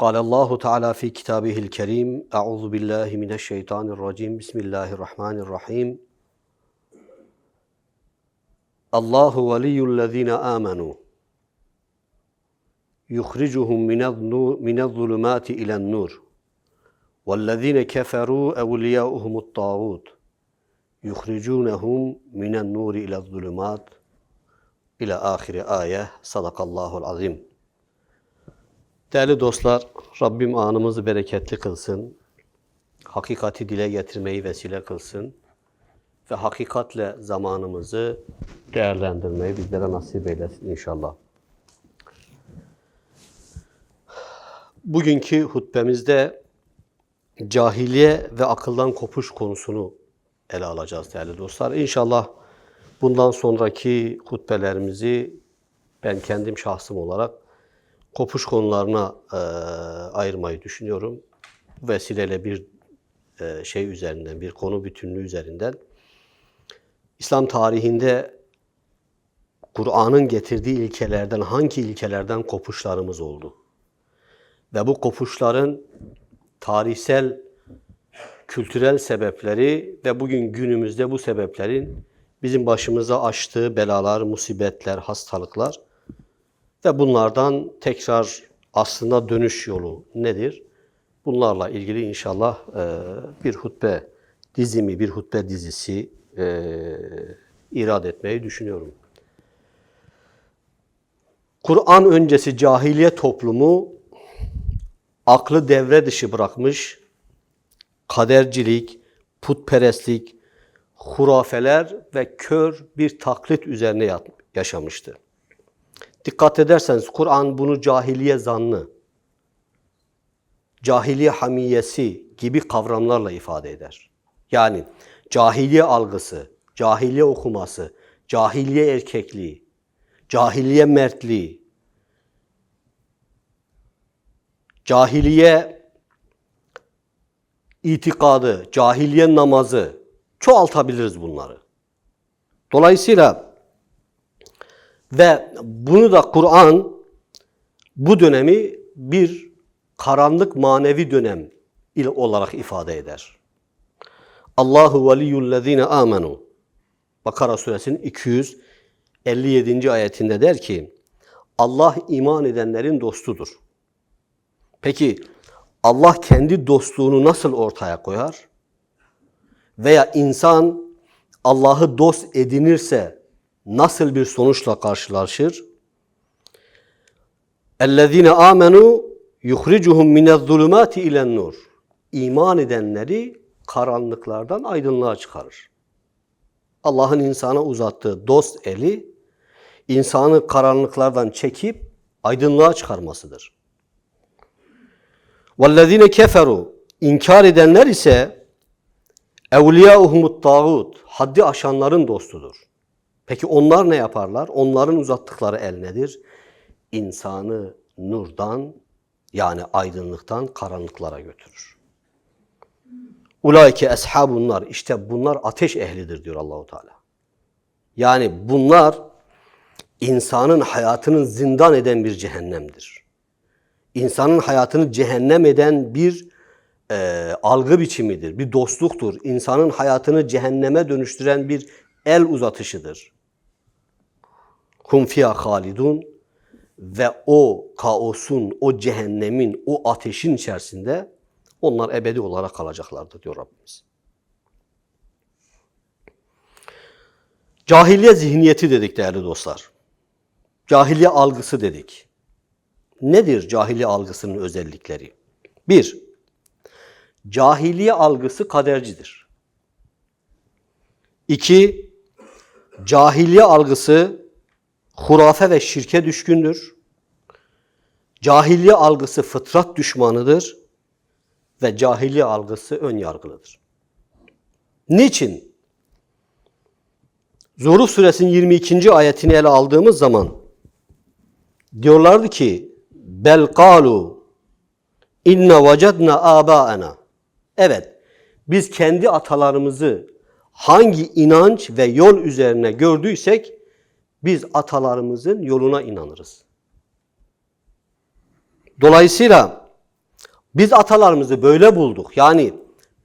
قال الله تعالى في كتابه الكريم أعوذ بالله من الشيطان الرجيم بسم الله الرحمن الرحيم الله ولي الذين آمنوا يخرجهم من النور من الظلمات إلى النور والذين كفروا أولياؤهم الطاغوت يخرجونهم من النور إلى الظلمات إلى آخر آية صدق الله العظيم Değerli dostlar, Rabbim anımızı bereketli kılsın. Hakikati dile getirmeyi vesile kılsın. Ve hakikatle zamanımızı değerlendirmeyi bizlere nasip eylesin inşallah. Bugünkü hutbemizde cahiliye ve akıldan kopuş konusunu ele alacağız değerli dostlar. İnşallah bundan sonraki hutbelerimizi ben kendim şahsım olarak kopuş konularına e, ayırmayı düşünüyorum. Vesileyle bir e, şey üzerinden, bir konu bütünlüğü üzerinden İslam tarihinde Kur'an'ın getirdiği ilkelerden hangi ilkelerden kopuşlarımız oldu? Ve bu kopuşların tarihsel, kültürel sebepleri ve bugün günümüzde bu sebeplerin bizim başımıza açtığı belalar, musibetler, hastalıklar ve bunlardan tekrar aslında dönüş yolu nedir? Bunlarla ilgili inşallah e, bir hutbe dizimi, bir hutbe dizisi e, irad etmeyi düşünüyorum. Kur'an öncesi cahiliye toplumu aklı devre dışı bırakmış, kadercilik, putperestlik, hurafeler ve kör bir taklit üzerine yaşamıştı. Dikkat ederseniz Kur'an bunu cahiliye zannı, cahiliye hamiyesi gibi kavramlarla ifade eder. Yani cahiliye algısı, cahiliye okuması, cahiliye erkekliği, cahiliye mertliği, cahiliye itikadı, cahiliye namazı çoğaltabiliriz bunları. Dolayısıyla ve bunu da Kur'an bu dönemi bir karanlık manevi dönem olarak ifade eder. Allahu veliyyullezine amenu. Bakara suresinin 257. ayetinde der ki Allah iman edenlerin dostudur. Peki Allah kendi dostluğunu nasıl ortaya koyar? Veya insan Allah'ı dost edinirse nasıl bir sonuçla karşılaşır? اَلَّذ۪ينَ آمَنُوا يُخْرِجُهُمْ مِنَ الظُّلُمَاتِ اِلَى النُّورِ İman edenleri karanlıklardan aydınlığa çıkarır. Allah'ın insana uzattığı dost eli, insanı karanlıklardan çekip aydınlığa çıkarmasıdır. وَالَّذ۪ينَ كَفَرُوا İnkar edenler ise اَوْلِيَاُهُمُ الطَّاغُوتِ Haddi aşanların dostudur. Peki onlar ne yaparlar? Onların uzattıkları el nedir? İnsanı nurdan yani aydınlıktan karanlıklara götürür. Ulaike eshabunlar işte bunlar ateş ehlidir diyor Allahu Teala. Yani bunlar insanın hayatının zindan eden bir cehennemdir. İnsanın hayatını cehennem eden bir e, algı biçimidir, bir dostluktur. İnsanın hayatını cehenneme dönüştüren bir el uzatışıdır. Hum fiha halidun ve o kaosun, o cehennemin, o ateşin içerisinde onlar ebedi olarak kalacaklardır diyor Rabbimiz. Cahiliye zihniyeti dedik değerli dostlar. Cahiliye algısı dedik. Nedir cahiliye algısının özellikleri? Bir, cahiliye algısı kadercidir. İki, cahiliye algısı hurafe ve şirke düşkündür. Cahiliye algısı fıtrat düşmanıdır ve cahiliye algısı ön yargılıdır. Niçin? Zuhruf suresinin 22. ayetini ele aldığımız zaman diyorlardı ki bel kalu inne vecedna abaana Evet, biz kendi atalarımızı hangi inanç ve yol üzerine gördüysek biz atalarımızın yoluna inanırız. Dolayısıyla Biz atalarımızı böyle bulduk. Yani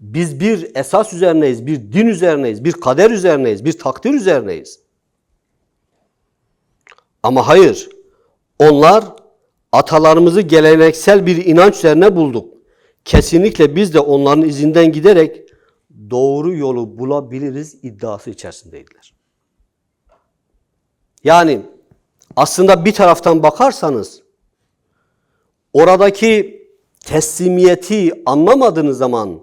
biz bir esas üzerineyiz, bir din üzerineyiz, bir kader üzerineyiz, bir takdir üzerineyiz. Ama hayır, onlar atalarımızı geleneksel bir inanç üzerine bulduk. Kesinlikle biz de onların izinden giderek doğru yolu bulabiliriz iddiası içerisindeydiler. Yani aslında bir taraftan bakarsanız oradaki teslimiyeti anlamadığınız zaman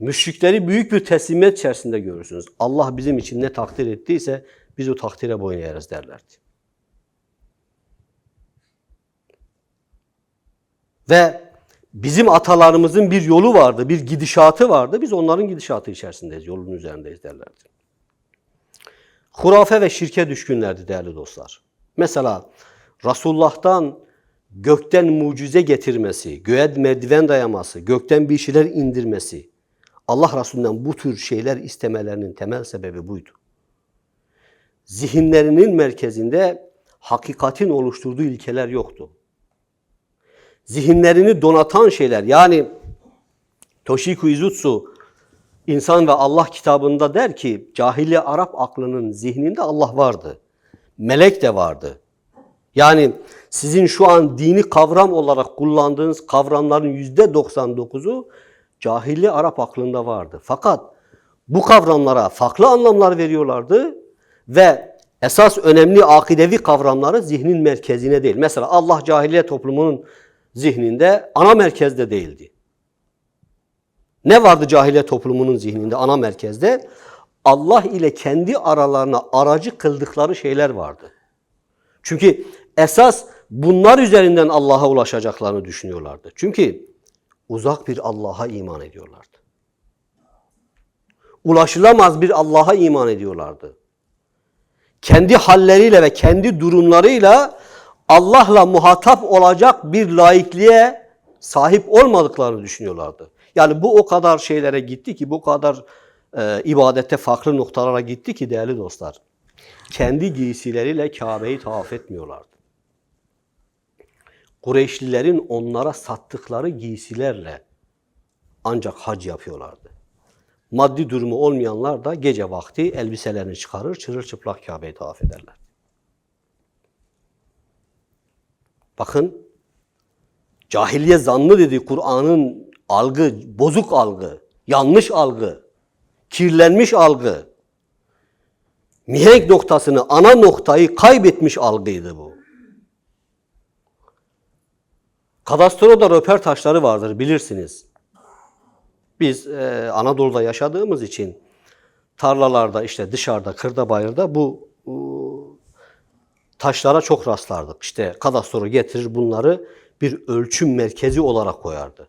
müşrikleri büyük bir teslimiyet içerisinde görürsünüz. Allah bizim için ne takdir ettiyse biz o takdire boyun eğeriz derlerdi. Ve bizim atalarımızın bir yolu vardı, bir gidişatı vardı. Biz onların gidişatı içerisindeyiz, yolun üzerindeyiz derlerdi. Hurafe ve şirke düşkünlerdi değerli dostlar. Mesela Resulullah'tan gökten mucize getirmesi, göğe merdiven dayaması, gökten bir şeyler indirmesi, Allah Resulü'nden bu tür şeyler istemelerinin temel sebebi buydu. Zihinlerinin merkezinde hakikatin oluşturduğu ilkeler yoktu. Zihinlerini donatan şeyler yani Toshiko Izutsu İnsan ve Allah kitabında der ki cahiliye Arap aklının zihninde Allah vardı. Melek de vardı. Yani sizin şu an dini kavram olarak kullandığınız kavramların yüzde 99'u cahiliye Arap aklında vardı. Fakat bu kavramlara farklı anlamlar veriyorlardı ve esas önemli akidevi kavramları zihnin merkezine değil. Mesela Allah cahiliye toplumunun zihninde ana merkezde değildi. Ne vardı cahiliye toplumunun zihninde ana merkezde? Allah ile kendi aralarına aracı kıldıkları şeyler vardı. Çünkü esas bunlar üzerinden Allah'a ulaşacaklarını düşünüyorlardı. Çünkü uzak bir Allah'a iman ediyorlardı. Ulaşılamaz bir Allah'a iman ediyorlardı. Kendi halleriyle ve kendi durumlarıyla Allah'la muhatap olacak bir laikliğe sahip olmadıklarını düşünüyorlardı. Yani bu o kadar şeylere gitti ki, bu kadar e, ibadette farklı noktalara gitti ki değerli dostlar. Kendi giysileriyle Kabe'yi tavaf etmiyorlardı. Kureyşlilerin onlara sattıkları giysilerle ancak hac yapıyorlardı. Maddi durumu olmayanlar da gece vakti elbiselerini çıkarır, çırılçıplak Kabe'yi tavaf ederler. Bakın, cahiliye zannı dedi Kur'an'ın algı, bozuk algı, yanlış algı, kirlenmiş algı, mihenk noktasını, ana noktayı kaybetmiş algıydı bu. Kadastroda röper taşları vardır bilirsiniz. Biz e, Anadolu'da yaşadığımız için tarlalarda işte dışarıda, kırda, bayırda bu e, taşlara çok rastlardık. İşte kadastro getirir bunları bir ölçüm merkezi olarak koyardı.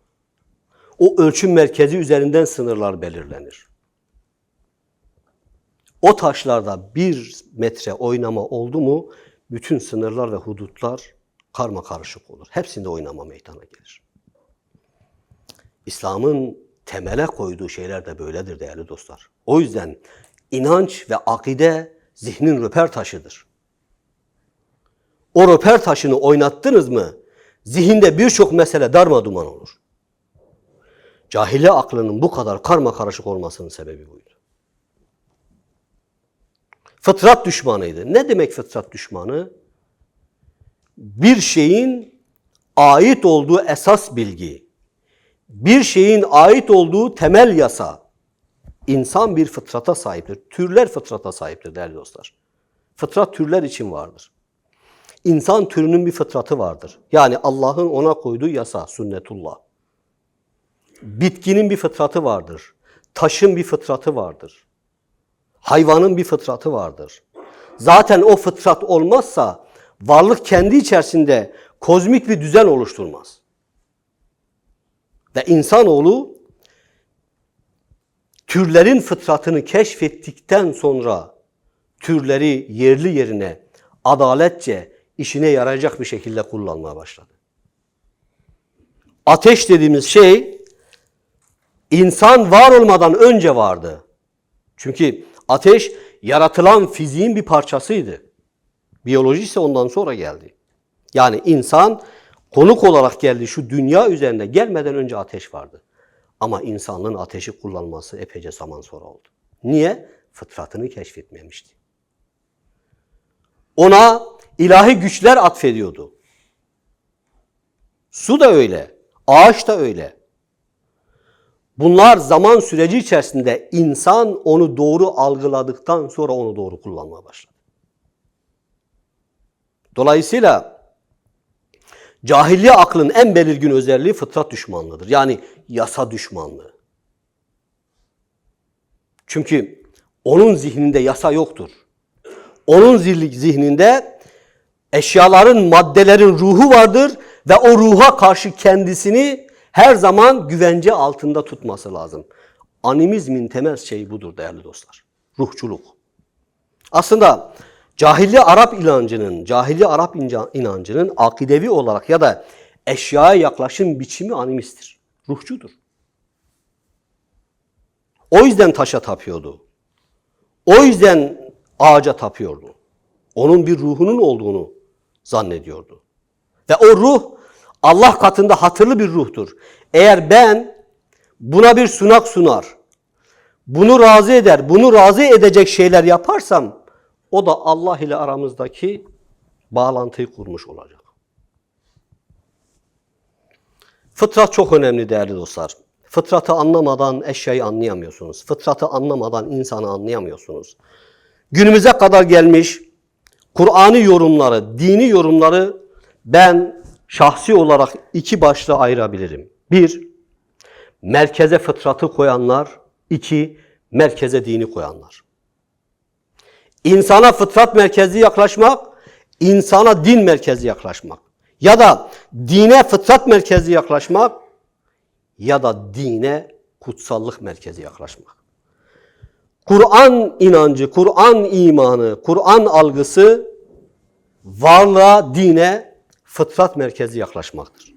O ölçüm merkezi üzerinden sınırlar belirlenir. O taşlarda bir metre oynama oldu mu bütün sınırlar ve hudutlar karma karışık olur. Hepsinde oynama meydana gelir. İslam'ın temele koyduğu şeyler de böyledir değerli dostlar. O yüzden inanç ve akide zihnin röper taşıdır. O röper taşını oynattınız mı zihinde birçok mesele darma duman olur. Cahiliye aklının bu kadar karma karışık olmasının sebebi buydu. Fıtrat düşmanıydı. Ne demek fıtrat düşmanı? Bir şeyin ait olduğu esas bilgi, bir şeyin ait olduğu temel yasa, insan bir fıtrata sahiptir. Türler fıtrata sahiptir değerli dostlar. Fıtrat türler için vardır. İnsan türünün bir fıtratı vardır. Yani Allah'ın ona koyduğu yasa, sünnetullah. Bitkinin bir fıtratı vardır. Taşın bir fıtratı vardır. Hayvanın bir fıtratı vardır. Zaten o fıtrat olmazsa varlık kendi içerisinde kozmik bir düzen oluşturmaz. Ve insanoğlu türlerin fıtratını keşfettikten sonra türleri yerli yerine adaletçe işine yarayacak bir şekilde kullanmaya başladı. Ateş dediğimiz şey insan var olmadan önce vardı. Çünkü ateş yaratılan fiziğin bir parçasıydı. Biyoloji ise ondan sonra geldi. Yani insan konuk olarak geldi şu dünya üzerinde gelmeden önce ateş vardı. Ama insanlığın ateşi kullanması epeyce zaman sonra oldu. Niye? Fıtratını keşfetmemişti. Ona ilahi güçler atfediyordu. Su da öyle, ağaç da öyle. Bunlar zaman süreci içerisinde insan onu doğru algıladıktan sonra onu doğru kullanmaya başladı. Dolayısıyla cahiliye aklın en belirgin özelliği fıtrat düşmanlığıdır. Yani yasa düşmanlığı. Çünkü onun zihninde yasa yoktur. Onun zihninde eşyaların, maddelerin ruhu vardır ve o ruha karşı kendisini her zaman güvence altında tutması lazım. Animizmin temel şeyi budur değerli dostlar. Ruhçuluk. Aslında cahilli Arap inancının, cahilli Arap inancının akidevi olarak ya da eşyaya yaklaşım biçimi animisttir. Ruhçudur. O yüzden taşa tapıyordu. O yüzden ağaca tapıyordu. Onun bir ruhunun olduğunu zannediyordu. Ve o ruh Allah katında hatırlı bir ruhtur. Eğer ben buna bir sunak sunar, bunu razı eder, bunu razı edecek şeyler yaparsam o da Allah ile aramızdaki bağlantıyı kurmuş olacak. Fıtrat çok önemli değerli dostlar. Fıtratı anlamadan eşyayı anlayamıyorsunuz. Fıtratı anlamadan insanı anlayamıyorsunuz. Günümüze kadar gelmiş Kur'an'ı yorumları, dini yorumları ben şahsi olarak iki başlığa ayırabilirim. Bir, merkeze fıtratı koyanlar. iki merkeze dini koyanlar. İnsana fıtrat merkezi yaklaşmak, insana din merkezi yaklaşmak. Ya da dine fıtrat merkezi yaklaşmak ya da dine kutsallık merkezi yaklaşmak. Kur'an inancı, Kur'an imanı, Kur'an algısı varlığa, dine fıtrat merkezi yaklaşmaktır.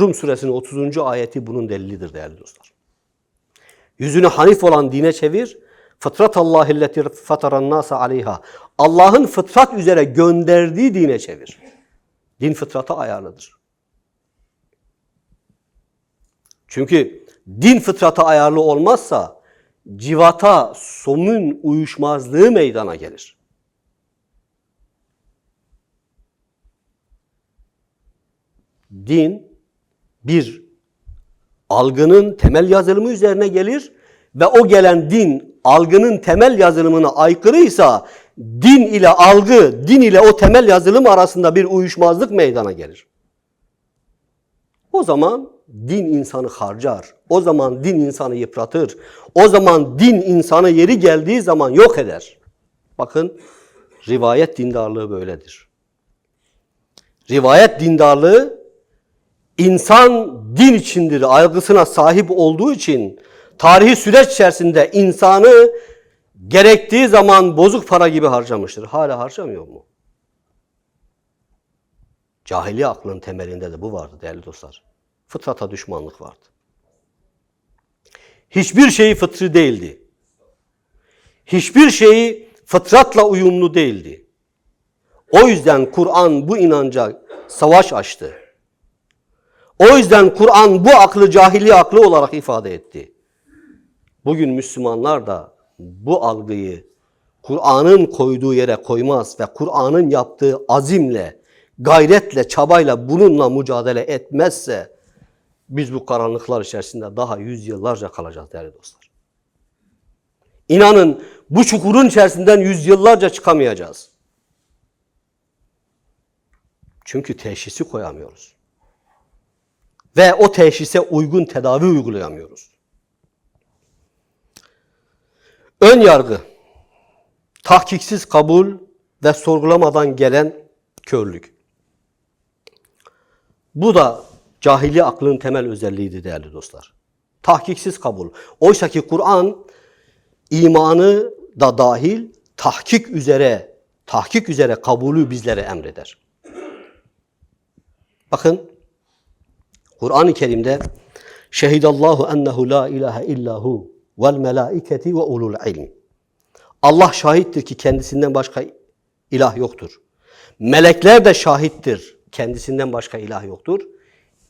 Rum suresinin 30. ayeti bunun delilidir değerli dostlar. Yüzünü hanif olan dine çevir. Fıtrat Allahilleti fataran nasa aleyha. Allah'ın fıtrat üzere gönderdiği dine çevir. Din fıtrata ayarlıdır. Çünkü din fıtrata ayarlı olmazsa civata, somun uyuşmazlığı meydana gelir. Din bir algının temel yazılımı üzerine gelir ve o gelen din algının temel yazılımına aykırıysa din ile algı, din ile o temel yazılım arasında bir uyuşmazlık meydana gelir. O zaman din insanı harcar. O zaman din insanı yıpratır. O zaman din insanı yeri geldiği zaman yok eder. Bakın rivayet dindarlığı böyledir. Rivayet dindarlığı insan din içindir algısına sahip olduğu için tarihi süreç içerisinde insanı gerektiği zaman bozuk para gibi harcamıştır. Hala harcamıyor mu? Cahiliye aklının temelinde de bu vardı değerli dostlar. Fıtrata düşmanlık vardı. Hiçbir şeyi fıtri değildi. Hiçbir şeyi fıtratla uyumlu değildi. O yüzden Kur'an bu inanca savaş açtı. O yüzden Kur'an bu aklı cahiliye aklı olarak ifade etti. Bugün Müslümanlar da bu algıyı Kur'an'ın koyduğu yere koymaz ve Kur'an'ın yaptığı azimle, gayretle, çabayla bununla mücadele etmezse biz bu karanlıklar içerisinde daha yüzyıllarca kalacağız değerli dostlar. İnanın bu çukurun içerisinden yüzyıllarca çıkamayacağız. Çünkü teşhisi koyamıyoruz. Ve o teşhise uygun tedavi uygulayamıyoruz. Ön yargı, tahkiksiz kabul ve sorgulamadan gelen körlük. Bu da cahili aklın temel özelliğiydi değerli dostlar. Tahkiksiz kabul. Oysa ki Kur'an imanı da dahil tahkik üzere, tahkik üzere kabulü bizlere emreder. Bakın Kur'an-ı Kerim'de Şehidallahu ennehu la ilahe illahu vel melaiketi ve ulul ilm. Allah şahittir ki kendisinden başka ilah yoktur. Melekler de şahittir. Kendisinden başka ilah yoktur.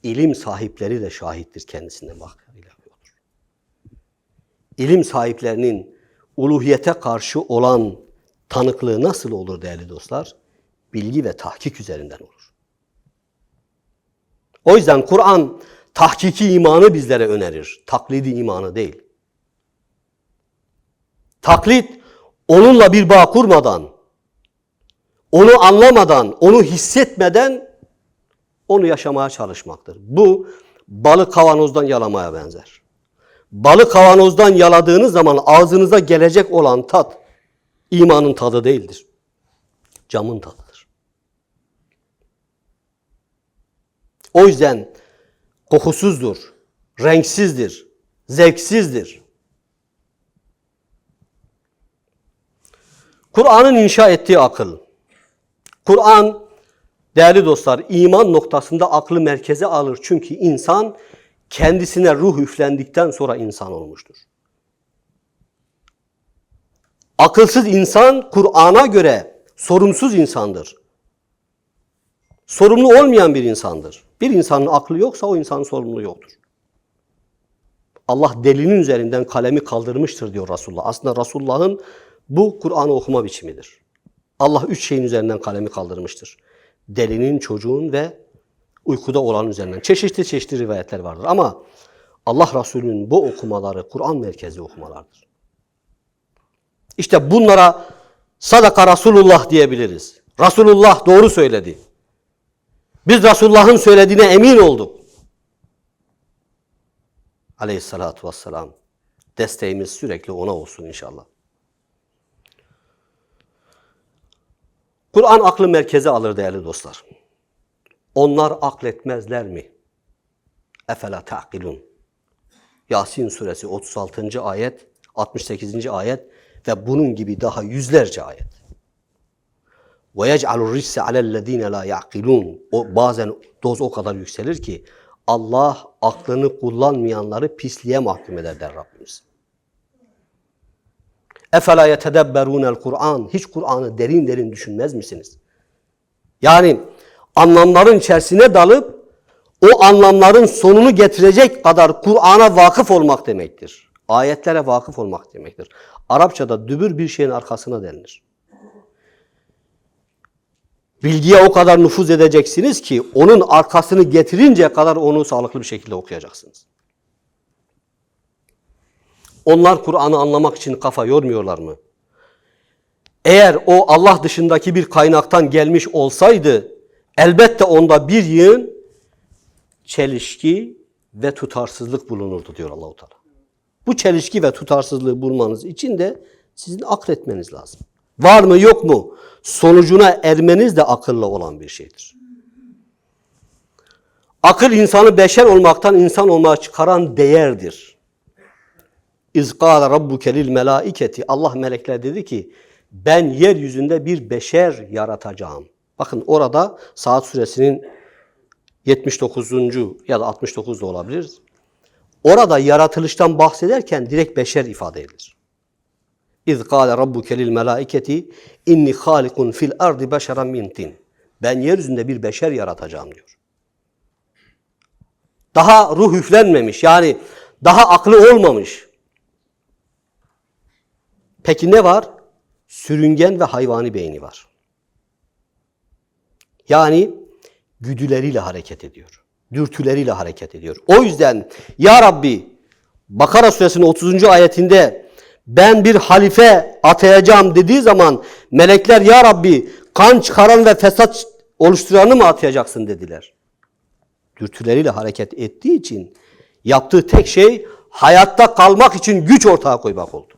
İlim sahipleri de şahittir kendisinden başka ilah yoktur. İlim sahiplerinin uluhiyete karşı olan tanıklığı nasıl olur değerli dostlar? Bilgi ve tahkik üzerinden olur. O yüzden Kur'an tahkiki imanı bizlere önerir. Taklidi imanı değil. Taklit onunla bir bağ kurmadan, onu anlamadan, onu hissetmeden onu yaşamaya çalışmaktır. Bu balık kavanozdan yalamaya benzer. Balık kavanozdan yaladığınız zaman ağzınıza gelecek olan tat imanın tadı değildir. Camın tadıdır. O yüzden kokusuzdur, renksizdir, zevksizdir. Kur'an'ın inşa ettiği akıl. Kur'an değerli dostlar iman noktasında aklı merkeze alır. Çünkü insan kendisine ruh üflendikten sonra insan olmuştur. Akılsız insan Kur'an'a göre sorumsuz insandır. Sorumlu olmayan bir insandır. Bir insanın aklı yoksa o insanın sorumluluğu yoktur. Allah delinin üzerinden kalemi kaldırmıştır diyor Resulullah. Aslında Resulullah'ın bu Kur'an'ı okuma biçimidir. Allah üç şeyin üzerinden kalemi kaldırmıştır. Delinin, çocuğun ve uykuda olan üzerinden. Çeşitli çeşitli rivayetler vardır ama Allah Resulü'nün bu okumaları Kur'an merkezi okumalardır. İşte bunlara sadaka Resulullah diyebiliriz. Resulullah doğru söyledi. Biz Resulullah'ın söylediğine emin olduk. Aleyhissalatu vesselam. Desteğimiz sürekli ona olsun inşallah. Kur'an aklı merkeze alır değerli dostlar. Onlar akletmezler mi? Efela ta'kilun. Yasin suresi 36. ayet, 68. ayet ve bunun gibi daha yüzlerce ayet. Ve yec'alur risse alellezine la ya'kilun. O bazen doz o kadar yükselir ki Allah aklını kullanmayanları pisliğe mahkum eder der Rabbimiz. Efela yetedebberunel Kur'an. Hiç Kur'an'ı derin derin düşünmez misiniz? Yani anlamların içerisine dalıp o anlamların sonunu getirecek kadar Kur'an'a vakıf olmak demektir. Ayetlere vakıf olmak demektir. Arapçada dübür bir şeyin arkasına denilir. Bilgiye o kadar nüfuz edeceksiniz ki onun arkasını getirince kadar onu sağlıklı bir şekilde okuyacaksınız. Onlar Kur'an'ı anlamak için kafa yormuyorlar mı? Eğer o Allah dışındaki bir kaynaktan gelmiş olsaydı elbette onda bir yığın çelişki ve tutarsızlık bulunurdu diyor Allahu Teala. Bu çelişki ve tutarsızlığı bulmanız için de sizin akletmeniz lazım. Var mı yok mu? Sonucuna ermeniz de akılla olan bir şeydir. Akıl insanı beşer olmaktan insan olmaya çıkaran değerdir. İzkâle rabbuke lil melâiketi. Allah melekler dedi ki ben yeryüzünde bir beşer yaratacağım. Bakın orada Saat suresinin 79. ya da 69 da olabilir. Orada yaratılıştan bahsederken direkt beşer ifade edilir. İz kâle rabbuke lil melâiketi inni hâlikun fil ardi beşeran min tin. Ben yeryüzünde bir beşer yaratacağım diyor. Daha ruh üflenmemiş yani daha aklı olmamış. Peki ne var? Sürüngen ve hayvani beyni var. Yani güdüleriyle hareket ediyor. Dürtüleriyle hareket ediyor. O yüzden ya Rabbi Bakara suresinin 30. ayetinde ben bir halife atayacağım dediği zaman melekler ya Rabbi kan çıkaran ve fesat oluşturanı mı atayacaksın dediler. Dürtüleriyle hareket ettiği için yaptığı tek şey hayatta kalmak için güç ortaya koymak oldu.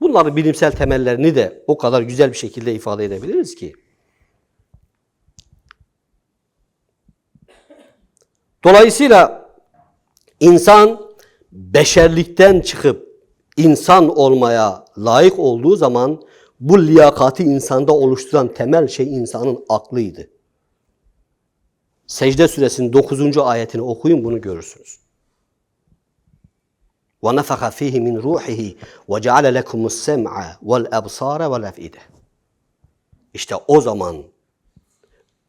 Bunların bilimsel temellerini de o kadar güzel bir şekilde ifade edebiliriz ki. Dolayısıyla insan beşerlikten çıkıp insan olmaya layık olduğu zaman bu liyakati insanda oluşturan temel şey insanın aklıydı. Secde suresinin 9. ayetini okuyun bunu görürsünüz. وَنَفَخَ ف۪يهِ مِنْ رُوحِهِ وَجَعَلَ لَكُمُ السَّمْعَ وَالْاَبْصَارَ وَالْاَفْئِدَ İşte o zaman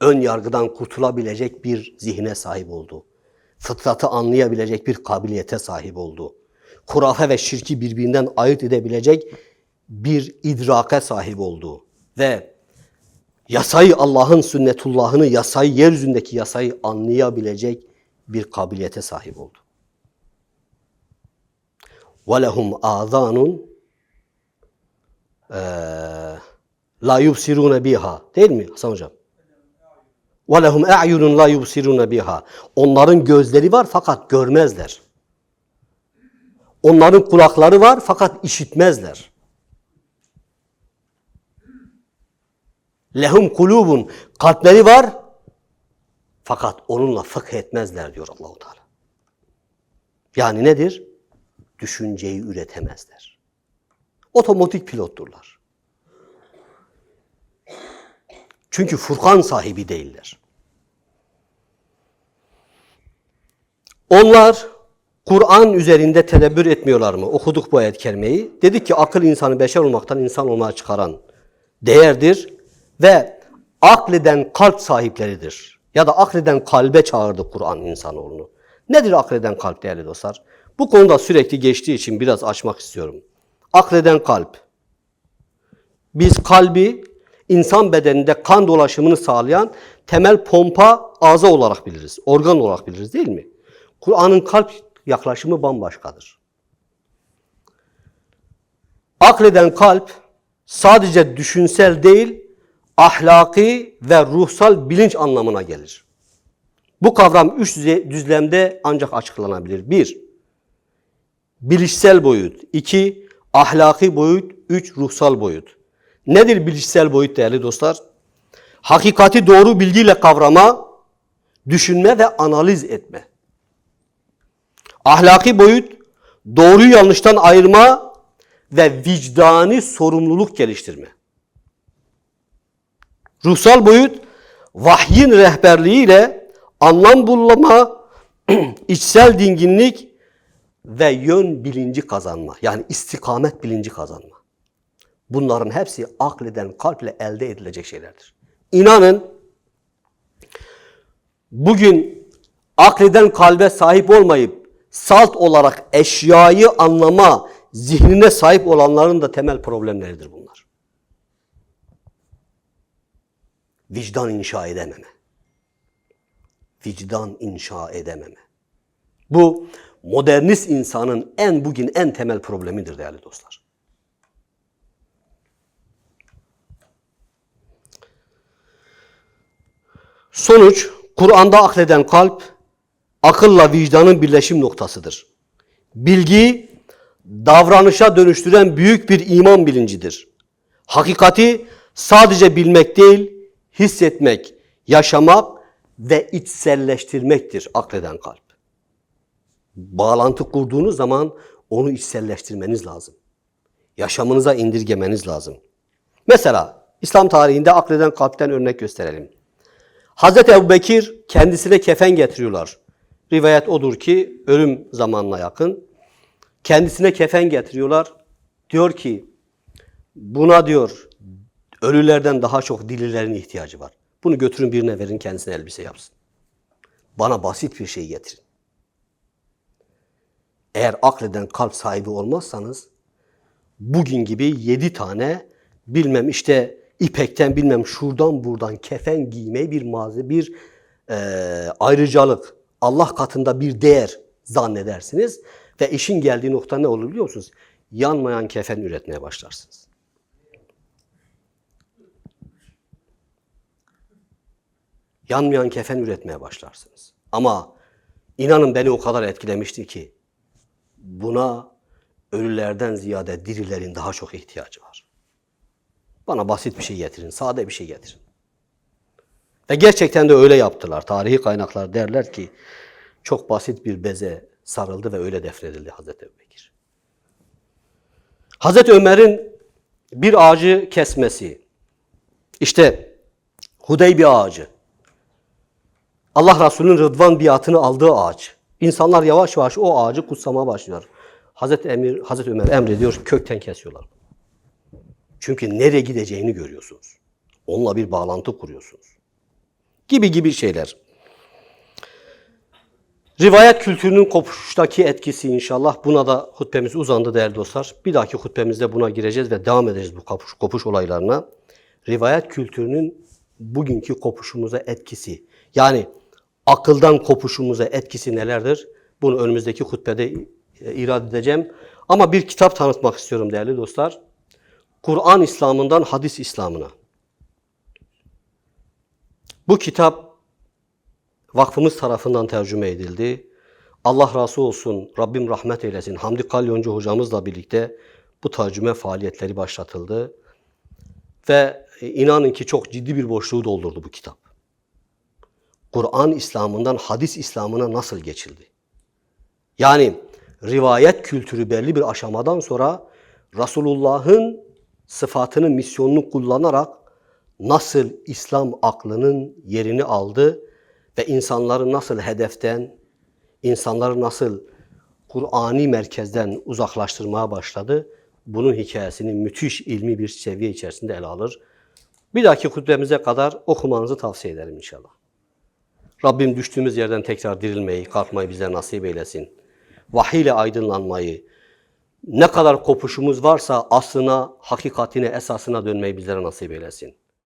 ön yargıdan kurtulabilecek bir zihne sahip oldu. Fıtratı anlayabilecek bir kabiliyete sahip oldu. Kurafe ve şirki birbirinden ayırt edebilecek bir idrake sahip oldu. Ve yasayı Allah'ın sünnetullahını, yasayı yeryüzündeki yasayı anlayabilecek bir kabiliyete sahip oldu. وَلَهُمْ آذَانٌ la yubsirune biha. Değil mi Hasan hocam? Ve lehum a'yunun la yubsirune biha. Onların gözleri var fakat görmezler. Onların kulakları var fakat işitmezler. Lehum kulubun kalpleri var fakat onunla fıkh etmezler diyor Allahu Teala. Yani nedir? Düşünceyi üretemezler. Otomatik pilotturlar. Çünkü Furkan sahibi değiller. Onlar Kur'an üzerinde tedebbür etmiyorlar mı? Okuduk bu ayet kerimeyi. Dedik ki akıl insanı beşer olmaktan insan olmaya çıkaran değerdir ve akleden kalp sahipleridir. Ya da akleden kalbe çağırdı Kur'an insanoğlunu. Nedir akleden kalp değerli dostlar? Bu konuda sürekli geçtiği için biraz açmak istiyorum. Akleden kalp. Biz kalbi insan bedeninde kan dolaşımını sağlayan temel pompa ağza olarak biliriz. Organ olarak biliriz değil mi? Kur'an'ın kalp yaklaşımı bambaşkadır. Akleden kalp sadece düşünsel değil, ahlaki ve ruhsal bilinç anlamına gelir. Bu kavram üç düzlemde ancak açıklanabilir. Bir, bilişsel boyut. iki ahlaki boyut. Üç, ruhsal boyut. Nedir bilişsel boyut değerli dostlar? Hakikati doğru bilgiyle kavrama, düşünme ve analiz etme. Ahlaki boyut, doğruyu yanlıştan ayırma ve vicdani sorumluluk geliştirme. Ruhsal boyut, vahyin rehberliğiyle anlam bulma, içsel dinginlik ve yön bilinci kazanma. Yani istikamet bilinci kazanma. Bunların hepsi akleden kalple elde edilecek şeylerdir. İnanın bugün akleden kalbe sahip olmayıp salt olarak eşyayı anlama zihnine sahip olanların da temel problemleridir bunlar. Vicdan inşa edememe. Vicdan inşa edememe. Bu modernist insanın en bugün en temel problemidir değerli dostlar. Sonuç, Kur'an'da akleden kalp, akılla vicdanın birleşim noktasıdır. Bilgi, davranışa dönüştüren büyük bir iman bilincidir. Hakikati sadece bilmek değil, hissetmek, yaşamak ve içselleştirmektir akleden kalp. Bağlantı kurduğunuz zaman onu içselleştirmeniz lazım. Yaşamınıza indirgemeniz lazım. Mesela İslam tarihinde akleden kalpten örnek gösterelim. Hazreti Ebu Bekir kendisine kefen getiriyorlar. Rivayet odur ki ölüm zamanına yakın. Kendisine kefen getiriyorlar. Diyor ki buna diyor ölülerden daha çok dililerin ihtiyacı var. Bunu götürün birine verin kendisine elbise yapsın. Bana basit bir şey getirin. Eğer akleden kalp sahibi olmazsanız bugün gibi yedi tane bilmem işte ipekten bilmem şuradan buradan kefen giymeyi bir mazi bir e, ayrıcalık, Allah katında bir değer zannedersiniz ve işin geldiği nokta ne olur biliyor musunuz? Yanmayan kefen üretmeye başlarsınız. Yanmayan kefen üretmeye başlarsınız. Ama inanın beni o kadar etkilemişti ki buna ölülerden ziyade dirilerin daha çok ihtiyacı var. Bana basit bir şey getirin, sade bir şey getirin. Ve gerçekten de öyle yaptılar. Tarihi kaynaklar derler ki çok basit bir beze sarıldı ve öyle defnedildi Hazreti Ebubekir. Hazreti Ömer'in bir ağacı kesmesi, işte Hudeybi ağacı, Allah Resulü'nün Rıdvan biatını aldığı ağaç. İnsanlar yavaş yavaş o ağacı kutsamaya başlıyor. Hazreti, Emir, Hazreti Ömer emrediyor, kökten kesiyorlar. Çünkü nereye gideceğini görüyorsunuz. Onunla bir bağlantı kuruyorsunuz. Gibi gibi şeyler. Rivayet kültürünün kopuştaki etkisi inşallah. Buna da hutbemiz uzandı değerli dostlar. Bir dahaki hutbemizde buna gireceğiz ve devam edeceğiz bu kopuş, kopuş olaylarına. Rivayet kültürünün bugünkü kopuşumuza etkisi. Yani akıldan kopuşumuza etkisi nelerdir? Bunu önümüzdeki hutbede e, irad edeceğim. Ama bir kitap tanıtmak istiyorum değerli dostlar. Kur'an İslam'ından hadis İslam'ına. Bu kitap vakfımız tarafından tercüme edildi. Allah razı olsun, Rabbim rahmet eylesin. Hamdi Kalyoncu hocamızla birlikte bu tercüme faaliyetleri başlatıldı. Ve inanın ki çok ciddi bir boşluğu doldurdu bu kitap. Kur'an İslam'ından hadis İslam'ına nasıl geçildi? Yani rivayet kültürü belli bir aşamadan sonra Resulullah'ın sıfatını, misyonunu kullanarak nasıl İslam aklının yerini aldı ve insanları nasıl hedeften, insanları nasıl Kur'ani merkezden uzaklaştırmaya başladı. Bunun hikayesini müthiş ilmi bir seviye içerisinde ele alır. Bir dahaki hutbemize kadar okumanızı tavsiye ederim inşallah. Rabbim düştüğümüz yerden tekrar dirilmeyi, kalkmayı bize nasip eylesin. Vahiy ile aydınlanmayı, ne kadar kopuşumuz varsa aslına, hakikatine, esasına dönmeyi bizlere nasip eylesin.